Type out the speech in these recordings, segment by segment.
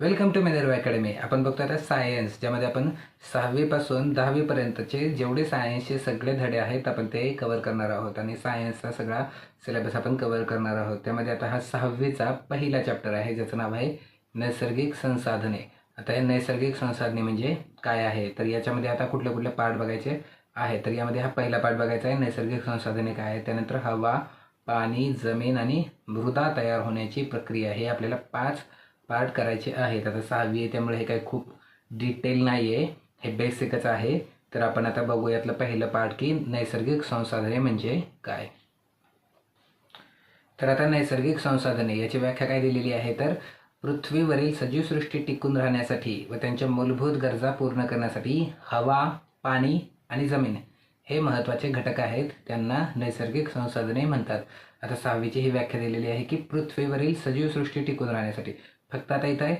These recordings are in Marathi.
वेलकम टू मिनर्व अकॅडमी आपण बघतो आता सायन्स ज्यामध्ये आपण सहावीपासून दहावीपर्यंतचे जेवढे सायन्सचे सगळे धडे आहेत आपण ते कवर करणार आहोत. आणि सायन्सचा सगळा सिलेबस आपण कवर करणार आहोत. त्यामध्ये आता हा सहावीचा पहिला चॅप्टर आहे ज्याचं नाव आहे नैसर्गिक संसाधने. आता हे नैसर्गिक संसाधने म्हणजे काय आहे? तर याच्यामध्ये आता कुठले कुठले पार्ट बघायचे आहे तर यामध्ये हा पहिला पार्ट बघायचा आहे नैसर्गिक संसाधने काय आहे त्यानंतर हवा पाणी जमीन आणि मृदा तयार होण्याची प्रक्रिया. हे आपल्याला पाच पार्ट करायचे आहेत. आता सहावी आहे त्यामुळे हे काही खूप डिटेल नाही आहे हे बेसिकच आहे. तर आपण आता बघू यातलं पहिलं पार्ट की नैसर्गिक संसाधने म्हणजे काय? तर आता नैसर्गिक संसाधने याची व्याख्या काय दिलेली आहे? तर पृथ्वीवरील सजीवसृष्टी टिकून राहण्यासाठी व त्यांच्या मूलभूत गरजा पूर्ण करण्यासाठी हवा पाणी आणि जमीन हे महत्त्वाचे घटक आहेत. त्यांना नैसर्गिक संसाधने म्हणतात. आता सहावीची ही व्याख्या दिलेली आहे की पृथ्वीवरील सजीवसृष्टी टिकून राहण्यासाठी. फक्त आता इथं आहे.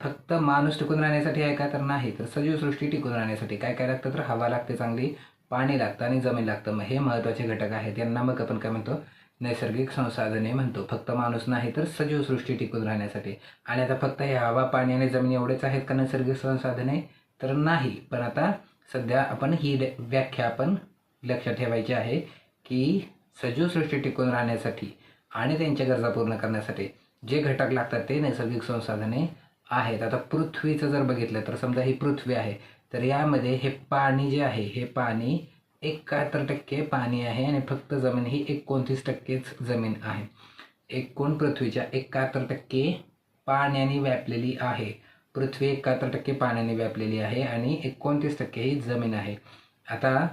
फक्त माणूस टिकून राहण्यासाठी आहे का तर नाही तर सजीवसृष्टी टिकून राहण्यासाठी. काय काय लागतं तर हवा लागते चांगली पाणी लागतं आणि जमीन लागतं. मग हे महत्त्वाचे घटक आहेत यांना मग आपण काय म्हणतो? नैसर्गिक संसाधने म्हणतो. फक्त माणूस नाही तर सजीवसृष्टी टिकून राहण्यासाठी. आणि आता फक्त हे हवा पाणी आणि जमीन एवढेच आहेत का नैसर्गिक संसाधने? तर नाही. पण आता सध्या आपण ही व्याख्या आपण लक्षात ठेवायची आहे की सजीवसृष्टी टिकून राहण्यासाठी आणि त्यांच्या गरजा पूर्ण करण्यासाठी जे घटक लागतात ते नैसर्गिक संसाधने आहेत. आता पृथ्वीचं जर बघितलं तर समजा ही पृथ्वी आहे तर यामध्ये हे पाणी जे आहे हे पाणी एकाहत्तर टक्के पाणी आहे आणि फक्त जमीन ही एकोणतीस टक्केच जमीन आहे. एकूण पृथ्वीच्या एकाहत्तर टक्के पाण्याने व्यापलेली आहे. पृथ्वी एकाहत्तर टक्के पाण्याने व्यापलेली आहे आणि एकोणतीस टक्के ही जमीन आहे. आता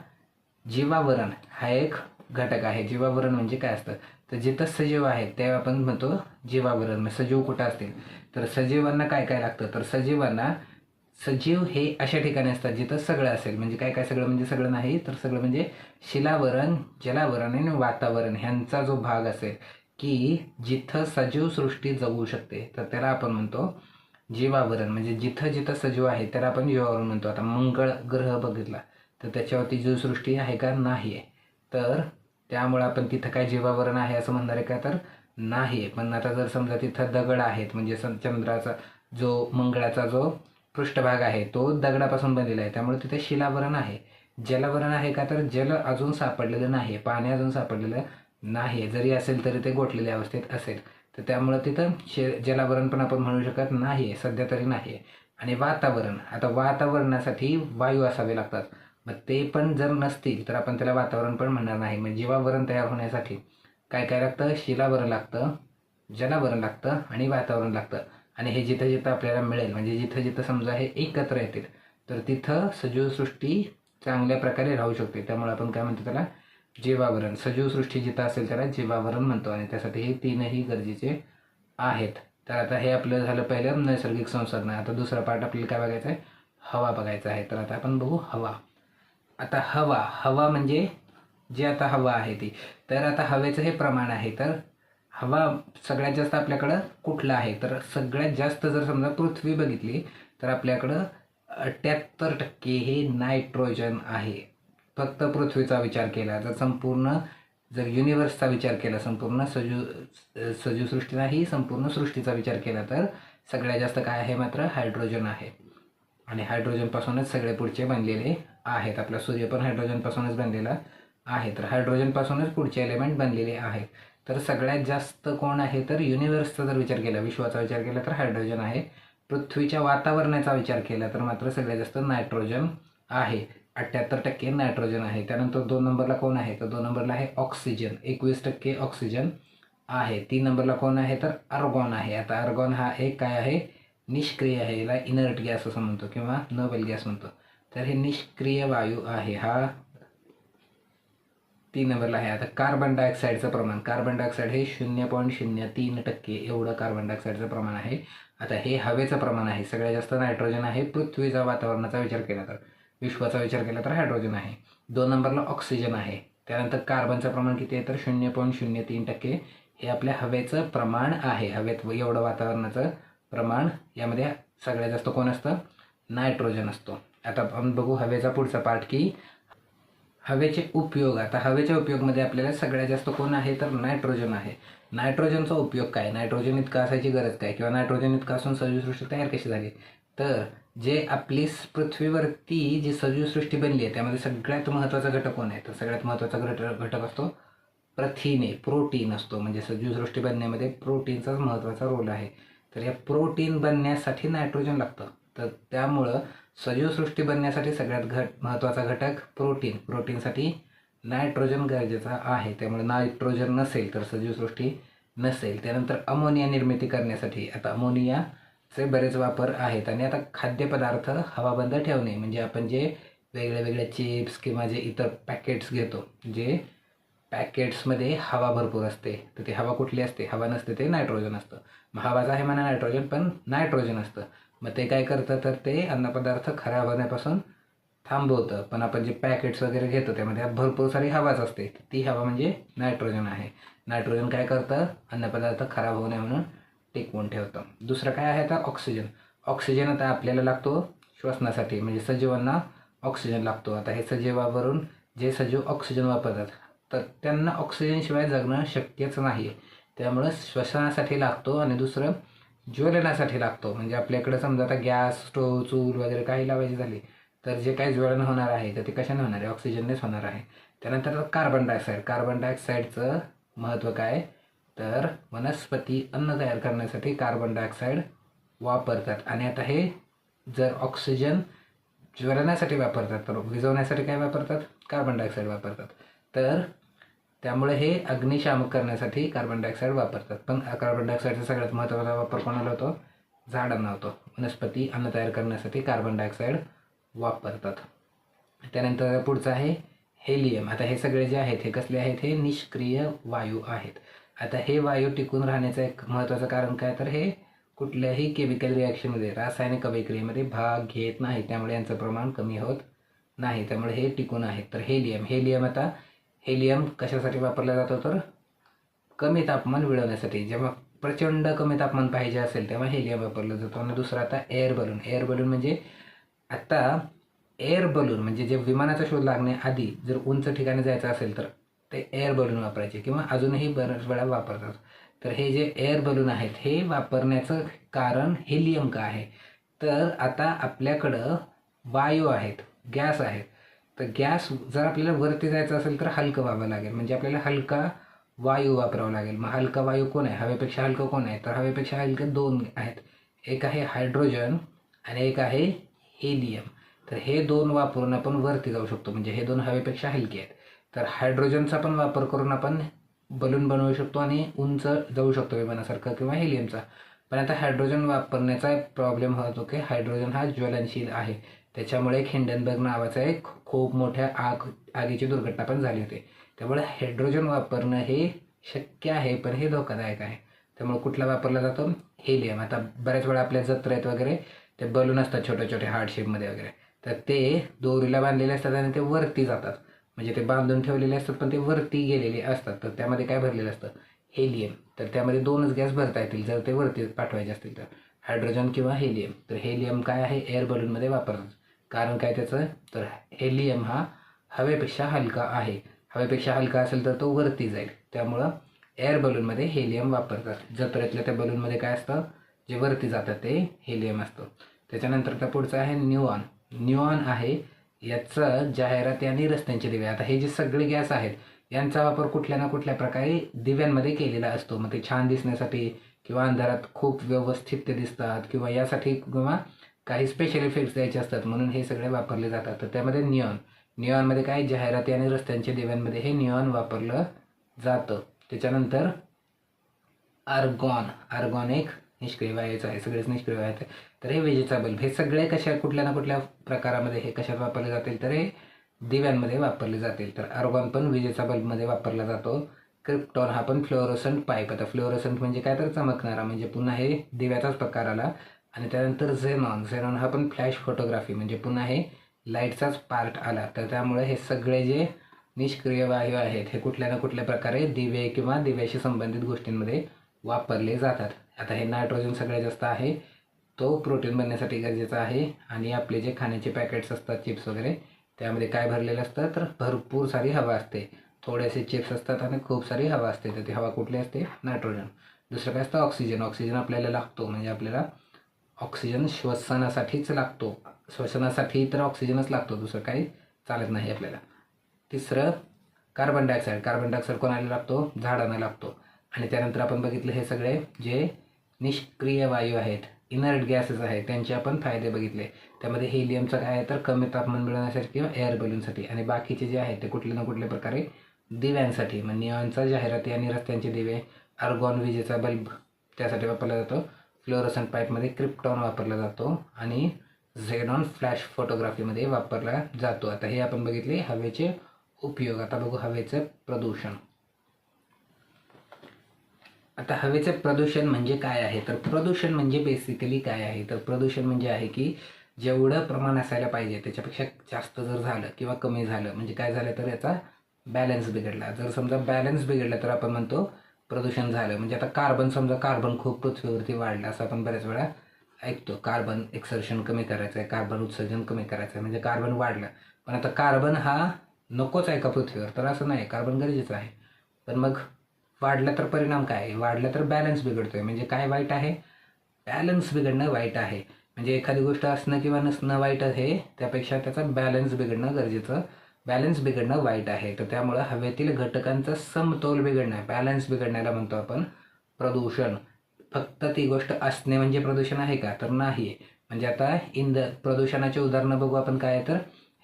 जीवावरण हा एक घटक आहे. जीवावरण म्हणजे काय असतं? तर जिथं सजीव आहेत ते आपण म्हणतो जीवावरण म्हणजे सजीव कुठं असतील? तर सजीवांना काय काय लागतं? तर सजीवांना सजीव हे अशा ठिकाणी असतात जिथं सगळं असेल. म्हणजे काय काय सगळं? म्हणजे सगळं नाही तर सगळं म्हणजे शिलावरण जलावरण आणि वातावरण ह्यांचा जो भाग असेल की जिथं सजीव सृष्टी जगू शकते तर त्याला आपण म्हणतो जीवावरण. म्हणजे जिथं जिथं सजीव आहे त्याला आपण जीवावरण म्हणतो. आता मंगळ ग्रह बघितला तर त्याच्यावरती जीवसृष्टी आहे का? नाही आहे तर त्यामुळं आपण तिथं काय जीवावरण आहे असं म्हणणार आहे का तर नाही आहे पण आता जर समजा तिथं दगड आहेत म्हणजे चंद्राचा जो मंगळाचा जो पृष्ठभाग आहे तो दगडापासून बनलेला आहे. त्यामुळे तिथे शिलावरण आहे. जलवरण आहे का तर जल अजून सापडलेलं नाही पाणी अजून सापडलेलं नाही जरी असेल तरी ते गोठलेल्या अवस्थेत असेल. तर त्यामुळं तिथं शे जलावरण पण आपण म्हणू शकत नाही आहे सध्या तरी नाही आहे आणि वातावरण. आता वातावरणासाठी वायू असावे लागतात. ते पण जर नसतील तर आपण त्याला वातावरण पण म्हणणार नाही. म्हणजे जीवावरण तयार होण्यासाठी काय काय लागतं? शिलावरण लागतं जलावरण लागतं आणि वातावरण लागतं. आणि हे जिथं जिथं आपल्याला मिळेल म्हणजे जिथं जिथं समजा हे एकत्र येतील तर तिथं सजीवसृष्टी चांगल्या प्रकारे राहू शकते. त्यामुळे आपण काय म्हणतो त्याला? जीवावरण. सजीवसृष्टी जिथं असेल त्याला जीवावरण म्हणतो आणि त्यासाठी हे तीनही गरजेचे आहेत. तर आता हे आपलं झालं पहिलं नैसर्गिक संसाधन. आता दुसरा पार्ट आपल्याला काय बघायचा आहे? हवा बघायचा आहे. तर आता आपण बघू हवा. आता हवा हवा म्हणजे जे आता हवा आहे ती. तर आता हवेचं हे प्रमाण आहे तर हवा सगळ्यात जास्त आपल्याकडं कुठलं आहे? तर सगळ्यात जास्त जर समजा पृथ्वी बघितली तर आपल्याकडं अठ्ठ्याहत्तर टक्के हे नायट्रोजन आहे. फक्त पृथ्वीचा विचार केला जर संपूर्ण जर युनिवर्सचा विचार केला संपूर्ण सजीव सजीवसृष्टी नाही संपूर्ण सृष्टीचा विचार केला तर सगळ्यात जास्त काय आहे मात्र हायड्रोजन आहे. आणि हायड्रोजनपासूनच सगळे पुढचे बनलेले आहेत. आपला सूर्य पण हायड्रोजनपासूनच बनलेला आहे. तर हायड्रोजनपासूनच पुढचे एलिमेंट बनलेले आहेत. तर सगळ्यात जास्त कोण आहे? तर युनिव्हर्सचा जर विचार केला विश्वाचा विचार केला तर हायड्रोजन आहे. पृथ्वीच्या वातावरणाचा विचार केला तर मात्र सगळ्यात जास्त नायट्रोजन आहे. अठ्ठ्याहत्तर टक्के नायट्रोजन आहे. त्यानंतर दोन नंबरला कोण आहे? तर दोन नंबरला आहे ऑक्सिजन एकवीस टक्के ऑक्सिजन आहे. तीन नंबरला कोण आहे? तर अर्गॉन आहे. आता अर्गॉन हा एक काय आहे? निष्क्रिय आहे. याला इनर्ट गॅस असं म्हणतो किंवा नोबेल गॅस म्हणतो. तर हे निष्क्रिय वायू आहे. हा तीन नंबरला आहे. आता कार्बन डायऑक्साईडचं प्रमाण. कार्बन डायऑक्साईड हे शून्य पॉईंट शून्य तीन टक्के एवढं कार्बन डायऑक्साईडचं प्रमाण आहे. आता हे हवेचं प्रमाण आहे. सगळ्यात जास्त नायट्रोजन आहे. पृथ्वीचा वातावरणाचा विचार केला तर. विश्वाचा विचार केला तर हायड्रोजन आहे. दोन नंबरला ऑक्सिजन आहे. त्यानंतर कार्बनचं प्रमाण किती आहे तर शून्य पॉईंट शून्य तीन टक्के. हे आपल्या हवेचं प्रमाण आहे. हवेत एवढं वातावरणाचं प्रमाण. यामध्ये सगळ्यात जास्त कोण असतं? नायट्रोजन असतो. आता आपण बघू हवेचा पुढचा पार्ट की हवेचे उपयोग. आता हवेच्या उपयोगमध्ये आपल्याला सगळ्यात जास्त कोण आहे? तर नायट्रोजन आहे. नायट्रोजनचा उपयोग काय? नायट्रोजन इतका असायची गरज काय? किंवा नायट्रोजन इतका असून सजीवसृष्टी तयार कशी झाली? तर जे आपली पृथ्वीवरती जी सजीवसृष्टी बनली आहे त्यामध्ये सगळ्यात महत्त्वाचा घटक कोण आहे? तर सगळ्यात महत्त्वाचा घटक घटक असतो प्रथिने. प्रोटीन असतो. म्हणजे सजीवसृष्टी बनण्यामध्ये प्रोटीनचाच महत्त्वाचा रोल आहे. तर या प्रोटीन बनण्यासाठी नायट्रोजन लागतं. तर त्यामुळं सजीवसृष्टी बनण्यासाठी सगळ्यात घट महत्त्वाचा घटक प्रोटीन. प्रोटीनसाठी नायट्रोजन गरजेचा आहे. त्यामुळे नायट्रोजन नसेल तर सजीवसृष्टी नसेल. त्यानंतर अमोनिया निर्मिती करण्यासाठी आता अमोनियाचे बरेच वापर आहेत. आणि आता खाद्यपदार्थ हवाबंद ठेवणे म्हणजे आपण जे वेगळ्या वेगळे चिप्स किंवा जे इतर पॅकेट्स घेतो जे पॅकेट्समध्ये हवा भरपूर असते तर ती हवा कुठली असते? हवा नसते ते नायट्रोजन असतं. मग आहे म्हणा नायट्रोजन पण नायट्रोजन असतं. मग ते काय करतं तर ते अन्नपदार्थ खराब होण्यापासून थांबवतं. पण आपण जे पॅकेट्स वगैरे घेतो त्यामध्ये भरपूर सारी हवाच असते. ती हवा म्हणजे नायट्रोजन आहे. नायट्रोजन काय करतं? अन्नपदार्थ खराब होऊ नये म्हणून टिकवून ठेवतं. दुसरं काय आहे आता ऑक्सिजन ऑक्सिजन आता आपल्याला लागतो श्वसनासाठी म्हणजे सजीवांना ऑक्सिजन लागतो. आता हे सजीवावरून जे सजीव ऑक्सिजन वापरतात तर त्यांना ऑक्सिजनशिवाय जगणं शक्यच नाही आहे त्यामुळं श्वसनासाठी लागतो आणि दुसरं ज्वलनासाठी लागतो. म्हणजे आपल्याकडे समजा आता गॅस स्टोव चूल वगैरे काही लावायची झाली तर जे काही ज्वलन होणार आहे तर ते कशाने होणार आहे? ऑक्सिजननेच होणार आहे. त्यानंतर कार्बन डायऑक्साईड कार्बन डायऑक्साईडचं महत्त्व काय? तर वनस्पती अन्न तयार करण्यासाठी कार्बन डायऑक्साईड वापरतात. आणि आता हे जर ऑक्सिजन ज्वलनासाठी वापरतात तर विझवण्यासाठी काय वापरतात? कार्बन डायऑक्साईड वापरतात. तर त्यामुळे हे अग्निशामक करण्यासाठी कार्बन डायऑक्साईड वापरतात. पण कार्बन डायऑक्साईडचा सगळ्यात महत्त्वाचा वापर कोणाला होतो? झाडांना होतो. वनस्पती अन्न तयार करण्यासाठी कार्बन डायऑक्साईड वापरतात. त्यानंतर पुढचं आहे हेलियम आता हे सगळे जे आहेत हे कसले आहेत? हे निष्क्रिय वायू आहेत. आता हे वायू टिकून राहण्याचं एक महत्त्वाचं कारण काय? तर हे कुठल्याही केमिकल रिॲक्शनमध्ये रासायनिक अभिक्रियेमध्ये भाग घेत नाही. त्यामुळे यांचं प्रमाण कमी होत नाही. त्यामुळे हे टिकून आहेत. तर हेलियम हेलियम आता हेलियम कशासाठी वापरला जातो तर? कमी तापमान मिळवण्यासाठी. जेव्हा प्रचंड कमी तापमान पाहिजे असेल तेव्हा हेलियम वापरला जातो. आणि दुसरं आता एअर बलून एअर बलून म्हणजे आता एअर बलून म्हणजे जे विमानाचा शोध लागण्याआधी जर उंच ठिकाणी जायचं असेल तर ते एअर बलून वापरायचे किंवा अजूनही बऱ्याच वेळा वापरतात. तर हे जे एअर बलून आहेत हे वापरण्याचं कारण हेलियम का आहे? तर आता आपल्याकडं वायू आहेत गॅस आहेत. तर गॅस जर आपल्याला वरती जायचं असेल तर हलकं व्हावं लागेल. म्हणजे आपल्याला हलका वायू वापरावा लागेल. मग हलका वायू कोण आहे? हवेपेक्षा हलकं कोण आहे? तर हवेपेक्षा हलकं दोन आहेत. एक आहे हायड्रोजन आणि एक आहे हेलियम तर हे दोन वापरून आपण वरती जाऊ शकतो. म्हणजे हे दोन हवेपेक्षा हलके आहेत. तर हायड्रोजनचा पण वापर करून आपण बलून बनवू शकतो आणि उंच जाऊ शकतो विमानासारखं किंवा हेलियमचा पण आता हायड्रोजन वापरण्याचा प्रॉब्लेम होतो की हायड्रोजन हा ज्वलनशील आहे. त्याच्यामुळे एक हिंडनबर्ग नावाचा एक खूप मोठ्या आग आगीची दुर्घटना पण झाली होती. त्यामुळे हायड्रोजन वापरणं हे शक्य आहे पण हे धोकादायक आहे. त्यामुळे कुठला वापरला जातो? हेलियम आता बऱ्याच वेळा आपल्या जत्रेत वगैरे ते बलून असतात छोटे छोटे हार्डशेपमध्ये वगैरे. तर ते दोरीला बांधलेले असतात आणि ते वरती जातात. म्हणजे ते बांधून ठेवलेले असतात पण ते वरती गेलेले असतात. तर त्यामध्ये काय भरलेलं असतं? हेलियम तर त्यामध्ये दोनच गॅस भरता येतील जर ते वरती पाठवायचे असतील तर. हायड्रोजन किंवा हेलियम तर हेलियम काय आहे? एअर बलूनमध्ये वापरतात. कारण काय त्याचं? तर हेलियम हा हवेपेक्षा हलका आहे. हवेपेक्षा हलका असेल तर तो वरती जाईल. त्यामुळं एअर बलूनमध्ये हेलियम वापरतात. जत्रेतल्या त्या बलूनमध्ये काय असतं? जे वरती जातं ते हेलियम असतं. त्याच्यानंतर त्या पुढचं आहे न्यूऑन न्यूऑन आहे याचं जाहिराती आणि रस्त्यांचे दिवे. आता हे जे सगळे गॅस आहेत यांचा वापर कुठल्या ना कुठल्या प्रकारे दिव्यांमध्ये केलेला असतो. मग ते छान दिसण्यासाठी किंवा अंधारात खूप व्यवस्थित ते दिसतात किंवा यासाठी किंवा काही स्पेशल इफेक्ट्स द्यायचे असतात. म्हणून हे सगळे वापरले जातात. तर त्यामध्ये नियॉन नियॉनमध्ये काय? जाहिराती आणि रस्त्यांच्या दिव्यांमध्ये हे नियॉन वापरलं जातं. त्याच्यानंतर आर्गॉन आर्गॉन एक निष्क्रिय वायूचं आहे. सगळेच निष्क्रिय वायू आहेत तर हे विजेचा बल्ब. हे सगळे कशा कुठल्या ना कुठल्या प्रकारामध्ये हे कशात वापरले जातील? तर हे दिव्यांमध्ये वापरले जातील. तर आर्गॉन पण विजेचा बल्बमध्ये वापरला जातो. क्रिप्टॉन हा पण फ्लोरोसंट पाईप आता फ्लोरोसंट म्हणजे काय तर चमकणारा म्हणजे पुन्हा हे दिव्याचाच प्रकार आला आणि त्यानंतर झेनॉन झेनॉन हा पण फ्लॅश फोटोग्राफी म्हणजे पुन्हा हे लाईटचाच पार्ट आला. तर त्यामुळे हे सगळे जे निष्क्रिय वायू आहेत हे कुठल्या ना कुठल्या प्रकारे दिवे किंवा दिव्याशी संबंधित गोष्टींमध्ये वापरले जातात. आता हे नायट्रोजन सगळ्यात जास्त आहे. तो प्रोटीन बनण्यासाठी गरजेचा आहे. आणि आपले जे खाण्याचे पॅकेट्स असतात चिप्स वगैरे त्यामध्ये काय भरलेलं असतं तर भरपूर सारी हवा असते. थोडेसे चिप्स असतात आणि खूप सारी हवा असते. तर ती हवा कुठली असते? नायट्रोजन दुसरं काय असतं? ऑक्सिजन ऑक्सिजन आपल्याला लागतो म्हणजे आपल्याला ऑक्सिजन श्वसनासाठीच लागतो. श्वसनासाठी तर ऑक्सिजनच लागतो दुसरं काही चालत नाही आपल्याला. तिसरं कार्बन डायऑक्साईड कार्बन डायऑक्साईड कोणाला लागतो? झाडांना लागतो. आणि त्यानंतर आपण बघितलं हे सगळे जे निष्क्रिय वायू आहेत इनर्ट गॅसेस आहेत त्यांचे आपण फायदे बघितले. त्यामध्ये हेलियमचं काय आहे तर कमी तापमान मिळवण्यासाठी किंवा एअर बलूनसाठी आणि बाकीचे जे आहेत ते कुठल्या ना कुठल्या प्रकारे दिव्यांसाठी. मग निऑनचा जाहिराती आणि रस्त्यांचे दिवे आर्गॉन विजेचा बल्ब त्यासाठी वापरला जातो. फ्लोरोसन पाईपमध्ये क्रिप्टॉन वापरला जातो आणि झेडॉन फ्लॅश फोटोग्राफीमध्ये वापरला जातो. आता हे आपण बघितले हवेचे उपयोग. आता बघू हवेचं प्रदूषण. आता हवेचं प्रदूषण म्हणजे काय आहे? तर प्रदूषण म्हणजे बेसिकली काय आहे? तर प्रदूषण म्हणजे आहे की जेवढं प्रमाण असायला पाहिजे त्याच्यापेक्षा जास्त जर झालं किंवा कमी झालं म्हणजे काय झालं तर याचा बॅलन्स बिघडला. जर समजा बॅलन्स बिघडला तर आपण म्हणतो प्रदूषण झालं. म्हणजे आता कार्बन समजा कार्बन खूप पृथ्वीवरती वाढलं असं आपण बऱ्याच वेळा ऐकतो. कार्बन एक्सर्शन कमी करायचं आहे कार्बन उत्सर्जन कमी करायचं आहे म्हणजे कार्बन वाढलं. पण आता कार्बन हा नकोच आहे का पृथ्वीवर? तर असं नाही. कार्बन गरजेचं आहे. पण मग वाढलं तर परिणाम काय आहे? वाढलं तर बॅलन्स बिघडतो आहे म्हणजे काय वाईट आहे? बॅलन्स बिघडणं वाईट आहे. म्हणजे एखादी गोष्ट असणं किंवा नसणं वाईट आहे त्यापेक्षा त्याचा बॅलन्स बिघडणं गरजेचं बॅलन्स बिघडणं वाईट आहे. तर त्यामुळं हवेतील घटकांचा समतोल बिघडणं बॅलन्स बिघडण्याला म्हणतो आपण प्रदूषण. फक्त ती गोष्ट असणे म्हणजे प्रदूषण आहे का? तर नाही. आहे म्हणजे आता इंध प्रदूषणाचे उदाहरणं बघू आपण काय आहे तर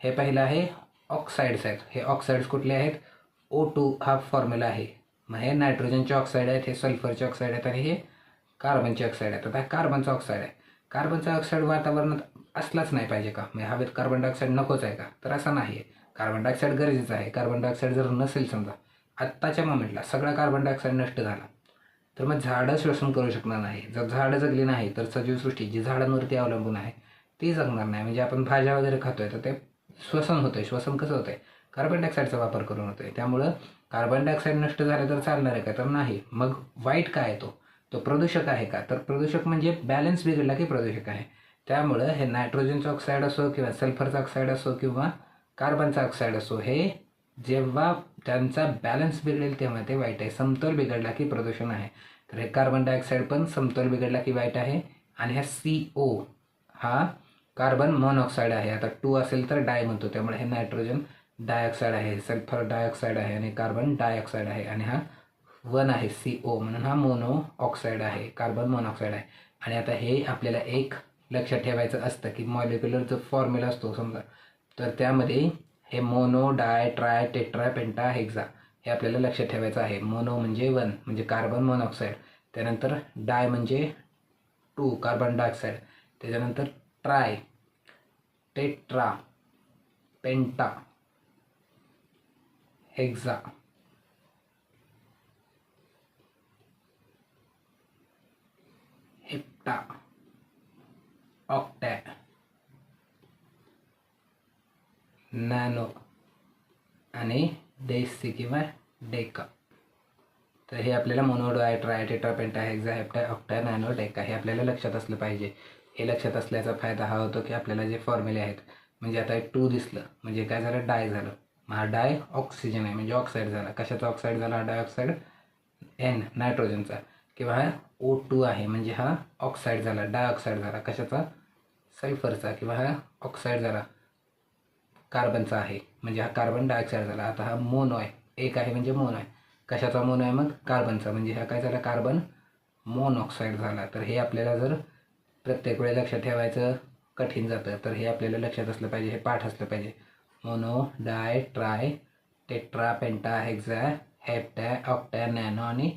हे पहिलं आहे ऑक्साईड्स आहेत. हे ऑक्साईड्स कुठले आहेत? ओ टू हा फॉर्म्युला आहे. मग हे नायट्रोजनचे ऑक्साईड आहेत हे सल्फरचे ऑक्साईड आहेत आणि हे कार्बनचे ऑक्साईड आहेत. आता कार्बनचा ऑक्साईड आहे. कार्बनचा ऑक्साईड वातावरणात असलाच नाही पाहिजे का? म्हणजे हवेत कार्बन डायऑक्साईड नकोच आहे का? तर असं नाही आहे. कार्बन डायऑक्साईड गरजेचं आहे. कार्बन डायऑक्साईड जर नसेल समजा आत्ताच्या मोमेंटला सगळा कार्बन डायऑक्साईड नष्ट झाला तर मग झाडं श्वसन करू शकणार नाही. जर झाडं जगली नाही तर सजीवसृष्टी जी झाडांवरती अवलंबून आहे ती जगणार नाही. म्हणजे आपण भाज्या वगैरे खातोय तर ते श्वसन होतंय. श्वसन कसं होतंय? कार्बन डायऑक्साईडचा वापर करून होतोय. त्यामुळं कार्बन डायऑक्साईड नष्ट झालं तर चालणार आहे का? तर नाही. मग वाईट काय आहे तो? तो प्रदूषक आहे का? तर प्रदूषक म्हणजे बॅलन्स बिघडला की प्रदूषक आहे. त्यामुळं हे नायट्रोजनचं ऑक्साईड असो किंवा सल्फरचा ऑक्साईड असो किंवा कार्बनचा ऑक्साईड असो हे जेव्हा त्यांचा बॅलन्स बिघडेल तेव्हा ते वाईट आहे. समतोल बिघडला की प्रदूषण आहे. तर हे कार्बन डायऑक्साईड पण समतोल बिघडला की वाईट आहे. आणि हा सी ओ हा कार्बन मोनॉक्साईड आहे. आता टू असेल तर डाय म्हणतो. त्यामुळे हे नायट्रोजन डायऑक्साईड आहे सल्फर डायऑक्साईड आहे आणि कार्बन डायऑक्साईड आहे. आणि हा वन आहे सी ओ म्हणून हा मोनो ऑक्साईड आहे कार्बन मोनॉक्साईड आहे. आणि आता हे आपल्याला एक लक्षात ठेवायचं असतं की मॉलिक्युलर जो फॉर्म्युला असतो समजा तर त्यामध्ये हे mono di tri tetra penta hexa हे आपल्याला लक्षात ठेवायचं आहे. मोनो म्हणजे वन म्हणजे कार्बन मोनॉक्साईड त्यानंतर डाय म्हणजे टू कार्बन डायऑक्साईड त्याच्यानंतर tri tetra penta hexa hepta octa. Nano आणि डेसी किंवा डेका तर हे आपल्याला mono di tri tetra hexa hepta octa nano deca हे आपल्याला लक्षात असलं पाहिजे. हे लक्षात असल्याचा फायदा हा होतो की आपल्याला जे फॉर्म्युले आहेत म्हणजे आता एक टू दिसलं म्हणजे काय झालं? डाय झालं. मग हा डाय ऑक्सिजन आहे म्हणजे ऑक्साईड झाला. कशाचा ऑक्साईड झाला? हा डायऑक्साईड एन नायट्रोजनचा किंवा हा ओ टू आहे म्हणजे हा ऑक्साईड झाला डायऑक्साईड झाला. कशाचा? सल्फरचा किंवा हा ऑक्साईड झाला. कार्बनचा आहे. म्हणजे हा कार्बन डायऑक्साईड झाला. आता हा मोनो आहे. एक आहे म्हणजे मोनो आहे. कशाचा मोनो आहे मग? कार्बनचा म्हणजे हा काय झाला? कार्बन मोनॉक्साईड झाला. तर हे आपल्याला जर प्रत्येक वेळी लक्षात ठेवायचं कठीण जातं तर हे आपल्याला लक्षात असलं पाहिजे. हे पाठ असलं पाहिजे. Mono di tri tetra penta hexa hepta octa nano आणि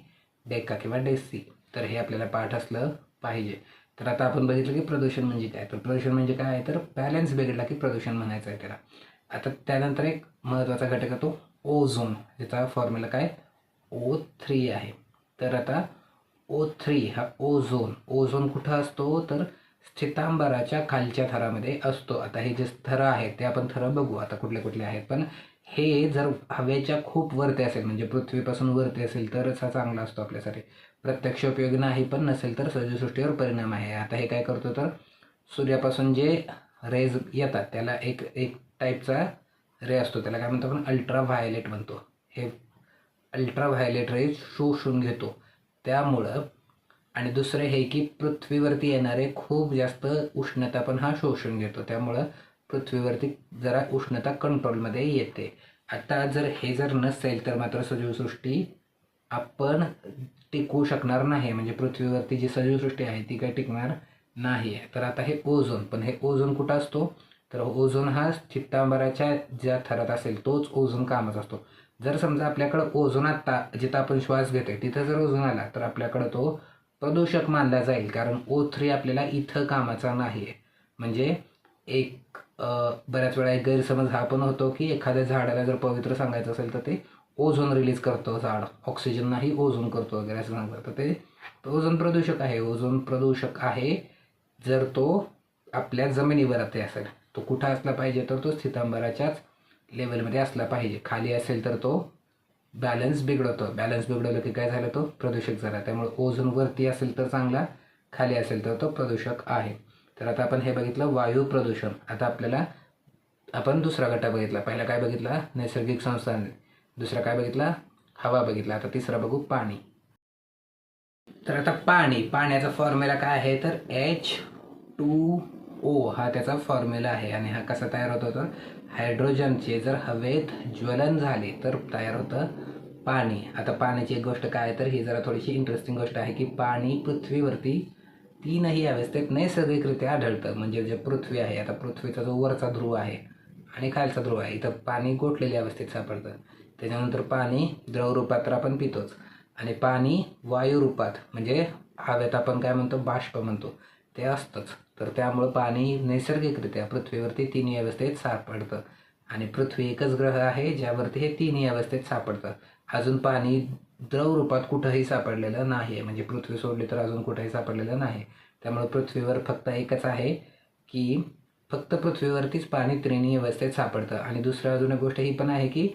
डेका किंवा डेसी तर हे आपल्याला पाठ असलं पाहिजे. तर आता आपण बघितलं की प्रदूषण म्हणजे काय? तर प्रदूषण म्हणजे काय आहे? तर बॅलन्स बिघडला की प्रदूषण म्हणायचं आहे त्याला. आता त्यानंतर एक महत्त्वाचा घटक आहे तो ओझोन ज्याचा फॉर्म्युला काय? ओ थ्री आहे. तर आता ओ थ्री हा ओझोन ओझोन कुठं असतो? तर स्थितांबराच्या खालच्या थरामध्ये असतो. आता हे जे थरं आहेत ते आपण थरं बघू. आता कुठले कुठले आहेत. पण हे जर हवेच्या खूप वरती असेल म्हणजे पृथ्वीपासून वरती असेल तरच हा चांगला असतो आपल्यासाठी. प्रत्यक्ष उपयोगी नाही पण नसेल तर सजसृष्टीवर परिणाम आहे. आता हे काय करतो तर सूर्यापासून जे रेज येतात त्याला एक एक टाईपचा रे असतो. त्याला काय म्हणतो आपण? अल्ट्रा व्हायलेट म्हणतो. हे अल्ट्राव्हायलेट रेज शोषून घेतो. त्यामुळं आणि दुसरं हे की पृथ्वीवरती येणारे खूप जास्त उष्णता पण हा शोषून घेतो. त्यामुळं पृथ्वीवरती जरा उष्णता कंट्रोलमध्ये येते. आता जर हे जर नसेल तर मात्र सजीवसृष्टी आपण टिकवू शकणार नाही. म्हणजे पृथ्वीवरती जी सजीवसृष्टी आहे ती काही टिकणार नाही आहे तर आता हे ओझोन पण हे ओझोन कुठं असतो? तर ओझोन हा चित्तांबराच्या ज्या थरात असेल तोच ओझोन कामच असतो. जर समजा आपल्याकडं ओझोन आत्ता जिथं आपण श्वास घेतोय तिथं जर ओझोन आला तर आपल्याकडं तो प्रदूषक मानला जाईल कारण ओ थ्री आपल्याला इथं कामाचा नाही. आहे म्हणजे एक बऱ्याच वेळा एक गैरसमज हा पण होतो की एखाद्या झाडाला जर पवित्र सांगायचं असेल तर ते ओझोन रिलीज करतो झाड. ऑक्सिजन नाही ओझोन करतो वगैरे असं सांगतात. तर ते तो ओझोन प्रदूषक आहे. ओझोन प्रदूषक आहे जर तो आपल्या जमिनीवर ते असेल. तो कुठं असला पाहिजे तर तो स्थितांबराच्याच लेवलमध्ये असला पाहिजे. खाली असेल तर तो बॅलन्स बिघडवतो बॅलन्स बिघडवलं की काय झालं तो? प्रदूषक झाला. त्यामुळे ओझोन वरती असेल तर चांगला खाली असेल तर तो प्रदूषक आहे. तर आता आपण हे बघितलं वायू प्रदूषण. आता आपल्याला आपण दुसरा गटा बघितला. पहिला काय बघितला? नैसर्गिक संस्थान दुसरा काय बघितला? हवा बघितला. आता तिसरा बघू पाणी. तर आता पाणी. पाण्याचा फॉर्म्युला काय आहे? तर एच टू ओ हा त्याचा फॉर्म्युला आहे आणि हा कसा तयार होतो तर हायड्रोजनचे जर हवेत ज्वलन झाले तर तयार होतं पाणी. आता पाण्याची एक गोष्ट काय आहे तर ही जरा थोडीशी इंटरेस्टिंग गोष्ट आहे की पाणी पृथ्वीवरती तीनही अवस्थेत नैसर्गिकरित्या आढळतं. म्हणजे जे पृथ्वी आहे आता पृथ्वीचा जो वरचा ध्रुव आहे आणि खालचा ध्रुव आहे इथं पाणी गोठलेल्या अवस्थेत सापडतं. त्याच्यानंतर पाणी द्रवरूपात तर आपण पितोच. आणि पाणी वायुरूपात म्हणजे हवेत आपण काय म्हणतो? बाष्प म्हणतो. ते असतंच. तर त्यामुळं पाणी नैसर्गिकरित्या पृथ्वीवरती तिन्ही अवस्थेत सापडतं. आणि पृथ्वी एकच ग्रह आहे ज्यावरती हे तिन्ही अवस्थेत सापडतं. अजून पाणी द्रव रूपात कुठंही सापडलेलं नाही आहे. म्हणजे पृथ्वी सोडली तर अजून कुठंही सापडलेलं नाही त्यामुळे पृथ्वीवर फक्त एकच आहे की फक्त पृथ्वीवरतीच पाणी त्रिणी अवस्थेत सापडतं. आणि दुसरं अजून एक गोष्ट ही पण आहे की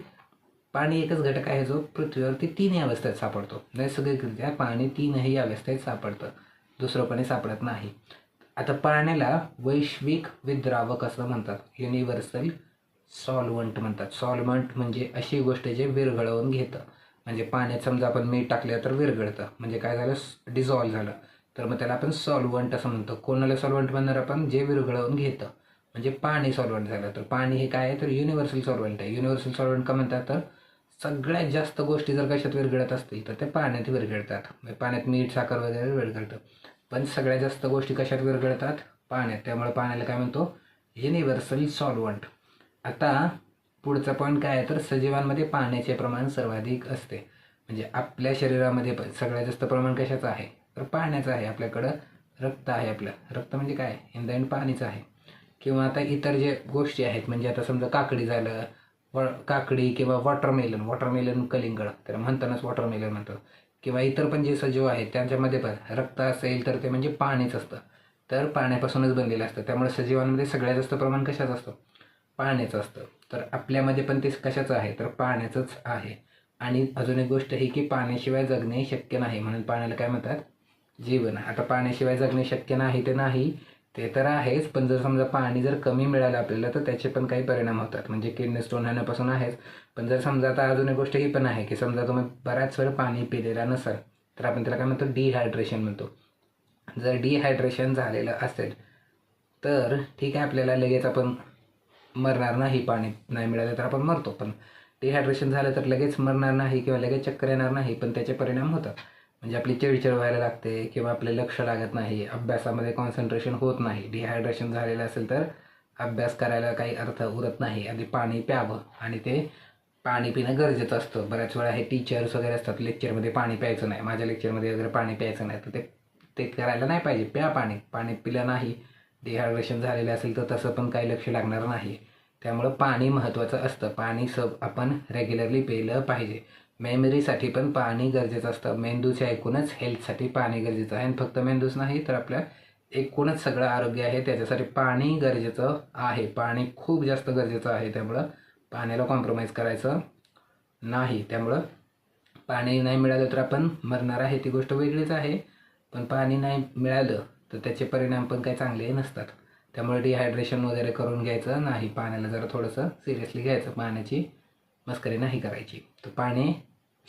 पाणी एकच घटक आहे जो पृथ्वीवरती तीनही अवस्थेत सापडतो. नैसर्गिकरित्या पाणी तीनही अवस्थेत सापडतं. दुसरं पाणी सापडत नाही. आता पाण्याला वैश्विक विद्रावक असं म्हणतात. युनिव्हर्सल सॉल्वंट म्हणतात. सॉल्वंट म्हणजे अशी गोष्ट जे विरघळवून घेतं. म्हणजे पाण्यात समजा आपण मीठ टाकलं तर विरघळतं. म्हणजे काय झालं? डिझॉल्व झालं. तर मग त्याला आपण सॉल्वंट असं म्हणतो. कोणाला सॉल्वंट म्हणणार आपण? जे विरघळवून घेतं. म्हणजे पाणी सॉल्वंट झालं. तर पाणी हे काय आहे? तर युनिव्हर्सल सॉल्वंट आहे. युनिव्हर्सल सॉल्वंट का म्हणतात? तर सगळ्यात जास्त गोष्टी जर कशात विरघळत असतील तर ते पाण्यात विरघळतात. म्हणजे पाण्यात मीठ साखर वगैरे विरघळतं. पण सगळ्यात जास्त गोष्टी कशात विरघळतात? पाण्यात. त्यामुळे पाण्याला काय म्हणतो? युनिव्हर्सल सॉल्वंट आता पुढचा पॉईंट काय आहे? तर सजीवांमध्ये पाण्याचे प्रमाण सर्वाधिक असते. म्हणजे आपल्या शरीरामध्ये पण सगळ्यात जास्त प्रमाण कशाचं आहे? तर पाण्याचं आहे. आपल्याकडं रक्त आहे आपलं. रक्त म्हणजे काय? इन द एंड पाणीचं आहे. किंवा आता इतर जे गोष्टी आहेत म्हणजे आता समजा काकडी झालं व काकडी किंवा वॉटरमेलन वॉटरमेलन कलिंगड. तर म्हणतानाच वॉटरमेलन म्हणतो किंवा इतर पण जे सजीव आहेत त्यांच्यामध्ये पण रक्त असेल तर ते म्हणजे पाणीच असतं. तर पाण्यापासूनच बनलेलं असतं. त्यामुळे सजीवांमध्ये सगळ्यात जास्त प्रमाण कशाचं असतं? पाण्याचं असतं. तर आपल्यामध्ये पण ते कशाचं आहे? तर पाण्याचंच आहे. आणि अजून एक गोष्ट ही की पाण्याशिवाय जगणे शक्य नाही. म्हणून पाण्याला काय म्हणतात? जीवन. आता पाण्याशिवाय जगणे शक्य नाही ते नाही ते तर आहेच. पण जर समजा पाणी जर कमी मिळालं आपल्याला तर त्याचे पण काही परिणाम होतात. म्हणजे किडनी स्टोन होण्यापासून आहेच. पण जर समजा आता अजून एक गोष्ट ही पण आहे की समजा तुम्ही बऱ्याच वेळ पाणी पिलेला नसाल तर आपण त्याला काय म्हणतो? डिहायड्रेशन म्हणतो. जर डिहायड्रेशन झालेलं असेल तर ठीक आहे आपल्याला लगेच आपण मरणार नाही पाणी नाही मिळालं तर आपण मरतो. पण डिहायड्रेशन झालं तर लगेच मरणार नाही किंवा लगेच चक्कर येणार नाही पण त्याचे परिणाम होतात. म्हणजे आपली चिडचिड व्हायला लागते किंवा आपले लक्ष लागत नाही अभ्यासामध्ये कॉन्सन्ट्रेशन होत नाही. डिहायड्रेशन झालेलं असेल तर अभ्यास करायला काही अर्थ उरत नाही. आधी पाणी प्यावं आणि ते पाणी पिणं गरजेचं असतं. बऱ्याच वेळा हे टीचर्स वगैरे असतात लेक्चरमध्ये पाणी प्यायचं नाही. माझ्या लेक्चरमध्ये वगैरे पाणी प्यायचं नाही. तर ते ते करायला नाही पाहिजे. प्या पाणी. पाणी पिलं नाही डिहायड्रेशन झालेलं असेल तर तसं पण काही लक्ष लागणार नाही. त्यामुळं पाणी महत्त्वाचं असतं. पाणी सब आपण रेग्युलरली पिलं पाहिजे. मेमरीसाठी पण पाणी गरजेचं असतं. मेंदूच्या एकूणच हेल्थसाठी पाणी गरजेचं आहे. आणि फक्त मेंदूच नाही तर आपल्या एकूणच सगळं आरोग्य आहे. त्याच्यासाठी पाणी गरजेचं आहे. पाणी खूप जास्त गरजेचं आहे. त्यामुळं पाण्याला कॉम्प्रोमाइज करायचं नाही. त्यामुळं पाणी नाही मिळालं तर आपण मरणार आहे. ती गोष्ट वेगळीच आहे. पण पाणी नाही मिळालं तर त्याचे परिणाम पण काही चांगले नसतात. त्यामुळे डिहायड्रेशन वगैरे करून घ्यायचं नाही. पाण्याला जरा थोडंसं सिरियसली घ्यायचं. पाण्याची मस्करी नाही करायची. तर पाणी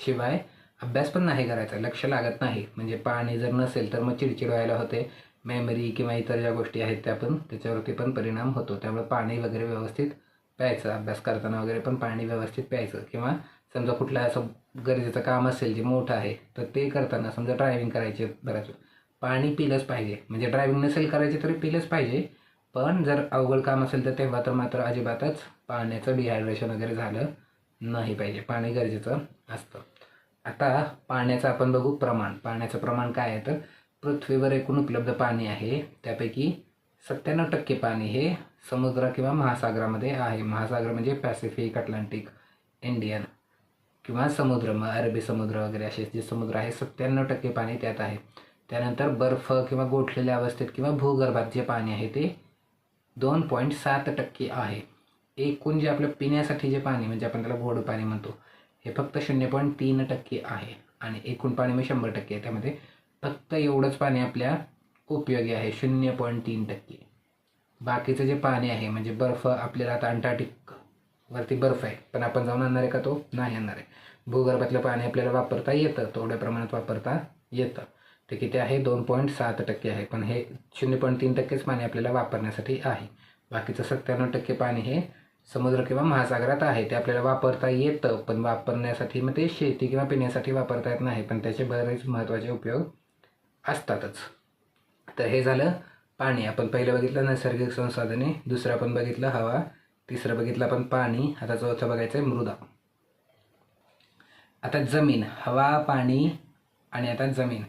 शिवाय अभ्यास पण नाही करायचा. लक्ष लागत नाही. म्हणजे पाणी जर नसेल तर मग चिडचिड व्हायला होते. मेमरी किंवा इतर ज्या गोष्टी आहेत त्या पण त्याच्यावरती पण परिणाम होतो. त्यामुळे पाणी वगैरे व्यवस्थित प्यायचं अभ्यास करताना वगैरे पण पाणी व्यवस्थित प्यायचं. किंवा समजा कुठलं असं गरजेचं काम असेल जे मोठं आहे तर ते करताना समजा ड्रायव्हिंग करायचे बऱ्याच पाणी पिलंच पाहिजे. म्हणजे ड्रायव्हिंग नसेल करायचे तरी पिलंच पाहिजे. पण जर अवघड काम असेल तर तेव्हा तर मात्र अजिबातच पाण्याचं डिहायड्रेशन वगैरे झालं नाही पाहिजे. पाणी गरजेचं असतं. आता पाण्याचं आपण बघू प्रमाण. पाण्याचं प्रमाण काय आहे? तर पृथ्वीवर एकूण उपलब्ध पाणी आहे. त्यापैकी सत्त्याण्णव टक्के पाणी हे समुद्र किंवा महासागरामध्ये आहे. महासागर म्हणजे पॅसिफिक अटलांटिक इंडियन किंवा समुद्र मग अरबी समुद्र वगैरे असे जे समुद्र आहे सत्त्याण्णव टक्के पाणी त्यात आहे. त्यानंतर बर्फ किंवा गोठलेल्या अवस्थेत किंवा भूगर्भात जे पाणी आहे ते दोन पॉईंट सात टक्के आहे. एकूण जे आपलं पिण्यासाठी जे पाणी म्हणजे आपण त्याला गोड पाणी म्हणतो हे फक्त शून्य पॉईंट तीन टक्के आहे. आणि एकूण पाणी मग शंभर टक्के आहे. त्यामध्ये फक्त एवढंच पाणी आपल्या उपयोगी आहे. शून्य पॉईंट तीन टक्के. बाकीचं जे पाणी आहे म्हणजे बर्फ आपल्याला आता अंटार्क्टिक वरती बर्फ आहे पण आपण जाऊन आणणार आहे का तो? नाही आणणार आहे. भूगर्भातलं पाणी आपल्याला वापरता येतं थोड्या प्रमाणात वापरता येतं. ते किती आहे दोन पॉईंट सात टक्के आहे पण हे शून्य पॉईंट तीन टक्केच पाणी आपल्याला वापरण्यासाठी आहे. बाकीचं सत्त्याण्णव टक्के पाणी हे समुद्र किंवा महासागरात आहे ते आपल्याला वापरता येतं पण वापरण्यासाठी मग ते शेती किंवा पिण्यासाठी वापरता येत नाही पण त्याचे बरेच महत्त्वाचे उपयोग असतातच. तर हे झालं पाणी. आपण पहिलं बघितलं नैसर्गिक संसाधने दुसरं आपण बघितलं हवा तिसरं बघितलं आपण पाणी. आता चौथं बघायचं आहे मृदा. आता जमीन हवा पाणी आणि आता जमीन.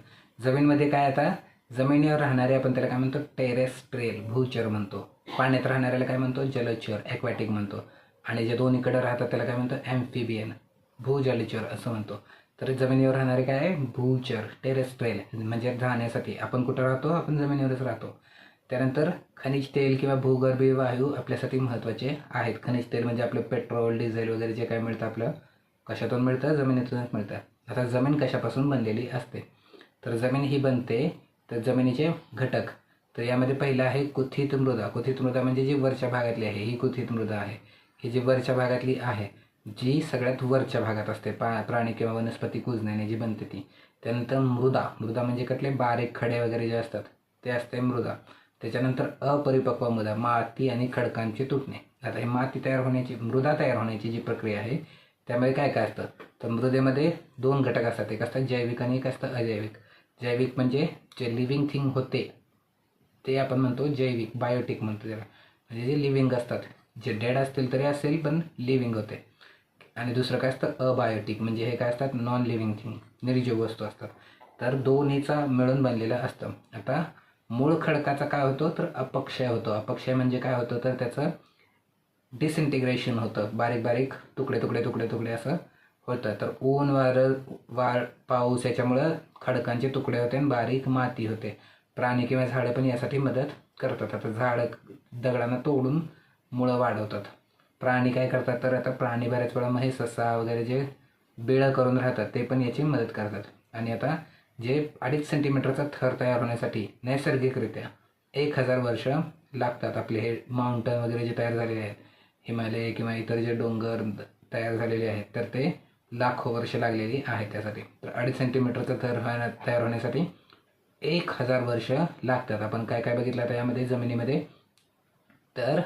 जमीनमध्ये काय आता? जमिनीवर राहणारे आपण त्याला काय म्हणतो? टेरेस्ट्रेल भूचर म्हणतो. पाण्यात राहणाऱ्याला काय म्हणतो? जलचर ॲक्वॅटिक म्हणतो. आणि जे दोन्हीकडे राहतात त्याला काय म्हणतो? ॲम्फिबियन भूजलचर असं म्हणतो. तर जमिनीवर राहणारे काय? आहे भूचर टेरेस्ट्रेल म्हणजे राहण्यासाठी. आपण कुठं राहतो? आपण जमिनीवरच राहतो. त्यानंतर खनिज तेल किंवा भूगर्भीय वायू आपल्यासाठी महत्त्वाचे आहेत. खनिज तेल म्हणजे आपलं पेट्रोल डिझेल वगैरे जे काय मिळतं आपलं कशातून मिळतं? जमिनीतूनच मिळतं. आता जमीन कशापासून बनलेली असते? तर जमीन ही बनते तर जमिनीचे घटक. तर यामध्ये पहिलं आहे कुथित मृदा. कुथित मृदा म्हणजे जी वरच्या भागातली आहे ही कुथित मृदा आहे. ही जी वरच्या भागातली आहे जी सगळ्यात वरच्या भागात असते. पा प्राणी किंवा वनस्पती कुजण्याने जी बनते ती. त्यानंतर मृदा. मृदा म्हणजे कटले बारीक खडे वगैरे जे असतात ते असते मृदा. त्याच्यानंतर अपरिपक्व मृदा माती आणि खडकांचे तुटणे. आता ही माती तयार होण्याची मृदा तयार होण्याची जी प्रक्रिया आहे त्यामध्ये काय काय असतं? तर मृदेमध्ये दोन घटक असतात. एक असतात जैविक आणि एक असतं अजैविक. जैविक म्हणजे जे लिव्हिंग थिंग होते ते आपण म्हणतो जैविक बायोटिक म्हणतो त्याला. म्हणजे जे लिव्हिंग असतात. जे डेड असतील तरी असेल पण लिव्हिंग होते. आणि दुसरं काय असतं? अबायोटिक म्हणजे हे काय असतात? नॉन लिव्हिंग थिंग निर्जीव वस्तू असतात. तर दोन्हीचा मिळून बनलेलं असतं. आता मूळ खडकाचा काय होतो तर अपक्षय होतो. अपक्षय म्हणजे काय होतं तर त्याचं डिसइंटिग्रेशन होतं. बारीक बारीक तुकडे तुकडे तुकडे तुकडे असं होतं. तर ऊन वारं वार पाऊस याच्यामुळं खडकांचे तुकडे होते आणि बारीक माती होते. प्राणी किंवा झाडं पण यासाठी मदत करतात. आता झाडं दगडांना तोडून मुळं वाढवतात. प्राणी काय करतात तर आता प्राणी बऱ्याच वेळा मग हे ससा वगैरे जे बिळं करून राहतात ते पण याची मदत करतात. आणि आता जे अडीच सेंटीमीटरचा थर तयार होण्यासाठी नैसर्गिकरित्या एक हजार वर्ष लागतात. आपले हे माउंटन वगैरे जे तयार झालेले आहेत हिमालय किंवा इतर जे डोंगर तयार झालेले आहेत तर ते लाखो वर्ष लागलेली आहेत त्यासाठी. तर अडीच सेंटीमीटरचा थर होण्या तयार होण्यासाठी एक हजार वर्ष लागतात. आपण काय काय बघितलं आता यामध्ये जमिनीमध्ये? तर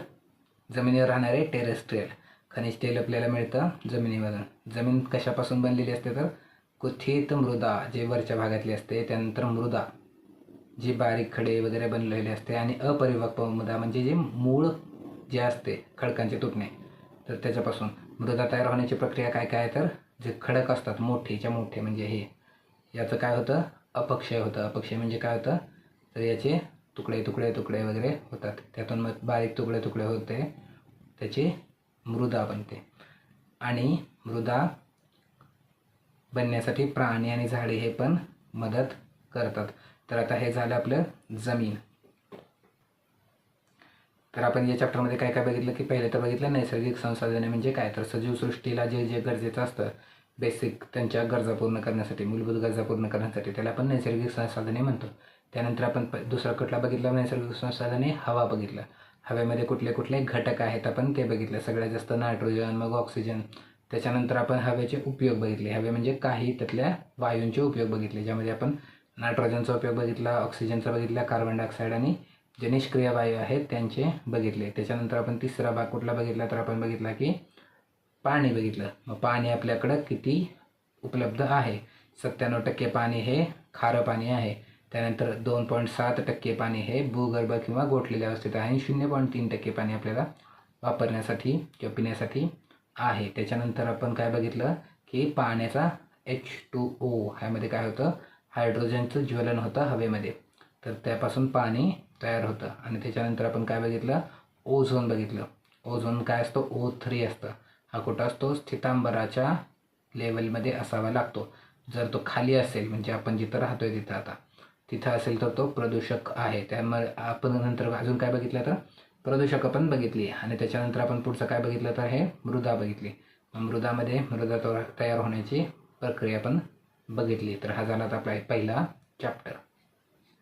जमिनीवर राहणारे टेरेस्ट्रियल खनिज तेल आपल्याला मिळतं जमिनीमधून. जमीन कशापासून बनलेली असते तर क्वथित मृदा जे वरच्या भागातली असते त्यानंतर मृदा जी बारीक खडे वगैरे बनलेले असते आणि अपरिपक्व मृदा म्हणजे जे मूळ जे असते खडकांचे तुटणे. तर त्याच्यापासून मृदा तयार होण्याची प्रक्रिया काय काय तर जे खडक असतात मोठेच्या मोठे म्हणजे हे याचं काय होतं? अपक्षय होतं. अपक्षय म्हणजे काय होतं? तर याचे तुकडे तुकडे तुकडे वगैरे होतात. त्यातून मग बारीक तुकडे तुकडे होते. त्याची मृदा बनते. आणि मृदा बनण्यासाठी प्राणी आणि झाडे हे पण मदत करतात. तर आता हे झालं आपलं जमीन. तर आपण या चॅप्टरमध्ये काय काय बघितलं की पहिले तर बघितलं नैसर्गिक संसाधने म्हणजे काय? तर सजीवसृष्टीला जे जे गरजेचं असतं बेसिक त्यांच्या गरजा पूर्ण करण्यासाठी मूलभूत गरजा पूर्ण करण्यासाठी त्याला आपण नैसर्गिक संसाधने म्हणतो. त्यानंतर आपण प दुसरा कुठला बघितला? नैसर्गिक संसाधने हवा बघितलं. हवेमध्ये कुठले कुठले घटक आहेत? आपण ते बघितलं. सगळ्यात जास्त नायट्रोजन मग ऑक्सिजन त्याच्यानंतर आपण हवेचे उपयोग बघितले. हवे म्हणजे काही त्यातल्या वायूंचे उपयोग बघितले ज्यामध्ये आपण नायट्रोजनचा उपयोग बघितला ऑक्सिजनचा बघितला कार्बन डायऑक्साईड आणि जे निष्क्रिय वायू आहेत त्यांचे बघितले. त्याच्यानंतर आपण तिसरा भाग कुठला बघितला तर आपण बघितला की पाणी बघितलं. मग पाणी आपल्याकडं किती उपलब्ध आहे? सत्त्याण्णव टक्के पाणी हे खारं पाणी आहे. त्यानंतर दोन पॉईंट सात टक्के पाणी हे भूगर्भ किंवा गोठलेल्या अवस्थेत आहे आणि शून्य पॉईंट तीन टक्के पाणी आपल्याला वापरण्यासाठी किंवा पिण्यासाठी आहे. त्याच्यानंतर आपण काय बघितलं की पाण्याचा एच टू ओ ह्यामध्ये काय होतं? हायड्रोजनचं ज्वलन होतं हवेमध्ये. तर त्यापासून पाणी तयार होतं. आणि त्याच्यानंतर आपण काय बघितलं? ओझोन बघितलं. ओझोन काय असतो? ओ थ्री असतं. हा कुठं असतो? स्थितांबराच्या लेवलमध्ये असावा लागतो. जर तो खाली असेल म्हणजे आपण जिथं राहतोय तिथं आता. तिथं असेल तर तो प्रदूषक आहे. त्यामुळे आपण नंतर अजून काय बघितलं तर? प्रदूषकं पण बघितली. आणि त्याच्यानंतर आपण पुढचं काय बघितलं तर हे मृदा बघितली. मृदामध्ये मृदा तयार- तयार होण्याची प्रक्रिया पण बघितली. तर हा झाला आता आपला पहिला चॅप्टर